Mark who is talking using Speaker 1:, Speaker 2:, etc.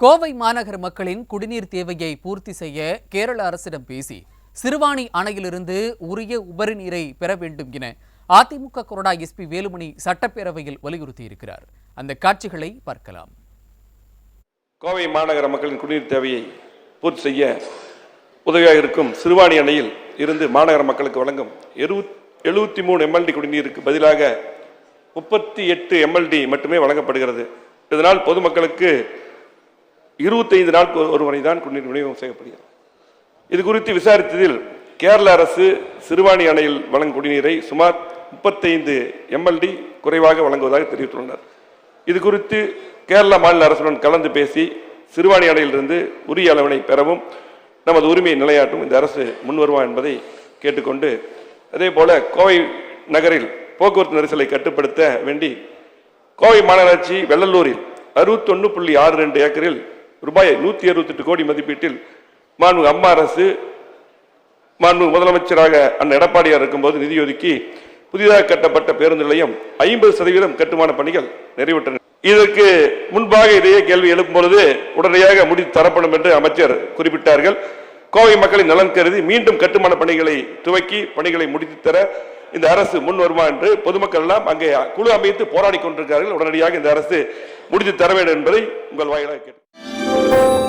Speaker 1: கோவை மாநகர மக்களின் குடிநீர் தேவையை பூர்த்தி செய்ய கேரள அரசிடம் பேசி சிறுவாணி அணையிலிருந்து உரிய உபரி நீரை பெற வேண்டும் என அதிமுக கொறடா எஸ்பி வேலுமணி சட்டப்பேரவையில் வலியுறுத்தியிருக்கிறார். அந்த காட்சிகளை பார்க்கலாம்.
Speaker 2: கோவை மாநகர மக்களின் குடிநீர் தேவையை பூர்த்தி செய்ய உதவியாக இருக்கும் சிறுவாணி அணையில் இருந்து மாநகர மக்களுக்கு வழங்கும் எழுபத்தி மூணு எம்எல்டி குடிநீருக்கு பதிலாக முப்பத்தி எட்டு எம்எல்டி மட்டுமே வழங்கப்படுகிறது. இதனால் பொதுமக்களுக்கு இருபத்தைந்து நாட்கு ஒரு முறை தான் குடிநீர் விநியோகம் செய்யப்படுகிறது. இது குறித்து விசாரித்ததில் கேரள அரசு சிறுவாணி அணையில் வழங்கும் குடிநீரை சுமார் முப்பத்தைந்து எம்எல்டி குறைவாக வழங்குவதாக தெரிவித்துள்ளனர். இது குறித்து கேரள மாநில அரசுடன் கலந்து பேசி சிறுவாணி அணையிலிருந்து உரிய அளவினை பெறவும் நமது உரிமையை நிலையாட்டும் இந்த அரசு முன்வருமா என்பதை கேட்டுக்கொண்டு அதே போல கோவை நகரில் போக்குவரத்து நெரிசலை கட்டுப்படுத்த வேண்டி கோவை மாநகராட்சி வெள்ளலூரில் அறுபத்தொன்று புள்ளி ஆறு ரெண்டு ஏக்கரில் ரூபாய் நூத்தி அறுபத்தெட்டு கோடி மதிப்பீட்டில் மாண்புமிகு அம்மா அரசு மாண்புமிகு முதலமைச்சராக அண்ணன் எடப்பாடியார் இருக்கும்போது நிதி ஒதுக்கி புதிதாக கட்டப்பட்ட பேருந்து நிலையம் ஐம்பது சதவீதம் கட்டுமான பணிகள் நிறைவேற்றன. இதற்கு முன்பாக இதையே கேள்வி எழுப்பும்பொழுது உடனடியாக முடித்து தரப்படும் என்று அமைச்சர் குறிப்பிட்டார்கள். கோவை மக்களின் நலன் கருதி மீண்டும் கட்டுமான பணிகளை துவக்கி பணிகளை முடித்து தர இந்த அரசு முன் வருமா என்று பொதுமக்கள் எல்லாம் அங்கே குழு அமைத்து போராடி கொண்டிருக்கிறார்கள். உடனடியாக இந்த அரசு முடித்து தர வேண்டும் என்பதை உங்கள் வாயிலாக கேட்டு Thank you.